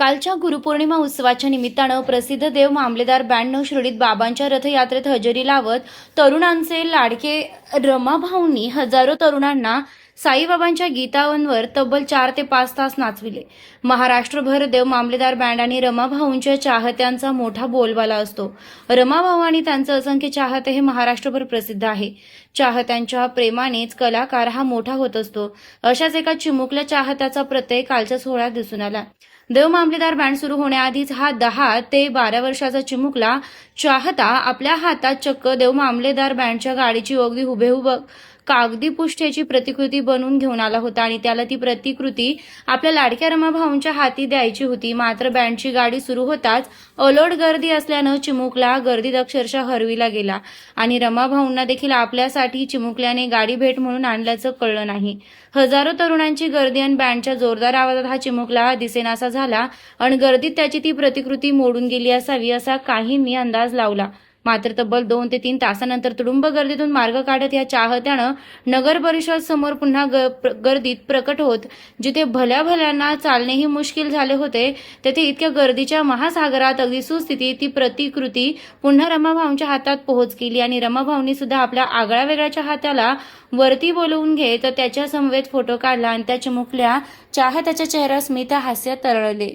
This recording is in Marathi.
कालच्या गुरुपौर्णिमा उत्सवाच्या निमित्तानं प्रसिद्ध देव मामलेदार ब्याण्णव श्रेणीत बाबांच्या रथयात्रेत हजेरी लावत तरुणांचे लाडके रमाभाऊंनी हजारो तरुणांना साईबाबांच्या गीतांवर तब्बल चार ते पाच तास नाचविले. महाराष्ट्रभर देव मामलेदार बँड आणि रमाभाऊंच्या चाहत्यांचा मोठा बोलबाला असतो. रमाभाऊ आणि त्यांचं असंख्य चाहते हे महाराष्ट्रभर प्रसिद्ध आहे. चाहत्यांच्या प्रेमानेच कलाकार हा मोठा होत असतो. अशाच एका चिमुकल्या चाहत्याचा प्रत्यय कालच्या सोहळ्यात दिसून आला. देव मामलेदार बँड सुरू होण्याआधीच हा दहा ते बारा वर्षाचा चिमुकला चाहता आपल्या हातात चक्क देव मामलेदार बँडच्या गाडीची ओगदी हुबेहुब कागदी पुष्ट्याची प्रतिकृती बनवून घेऊन आला होता आणि त्याला ती प्रतिकृती आपल्या लाडक्या रमाभाऊंच्या हाती द्यायची होती. मात्र बँडची गाडी सुरू होताच अलोट गर्दी असल्यानं चिमुकला गर्दीत अक्षरशः हरविला गेला आणि रमाभाऊंना देखील आपल्यासाठी चिमुकल्याने गाडी भेट म्हणून आणल्याचं कळलं नाही. हजारो तरुणांची गर्दी आणि बँडच्या जोरदार आवाजात हा चिमुकला दिसेनासा झाला आणि गर्दीत त्याची ती प्रतिकृती मोडून गेली असावी असा काहींनी अंदाज लावला. मात्र तब्बल दोन ते तीन तासानंतर तुडुंब गर्दीतून मार्ग काढत या चाहत्यानं नगर परिषद समोर पुन्हा ग- प्र- गर्दीत प्रकट होत जिथे भल्या भल्यांना चालणेही मुश्किल झाले होते तेथे इतक्या गर्दीच्या महासागरात अगदी सुस्थितीत ती प्रतिकृती पुन्हा रमाभाऊंच्या हातात पोहोच केली आणि रमाभाऊंनी सुद्धा आपल्या आगळ्या वेगळ्याच्या हाताला वरती बोलवून घेत त्याच्या समवेत फोटो काढला आणि त्या चिमुकल्या चाहत्याच्या चेहरा स्मिता हास्य तरळले.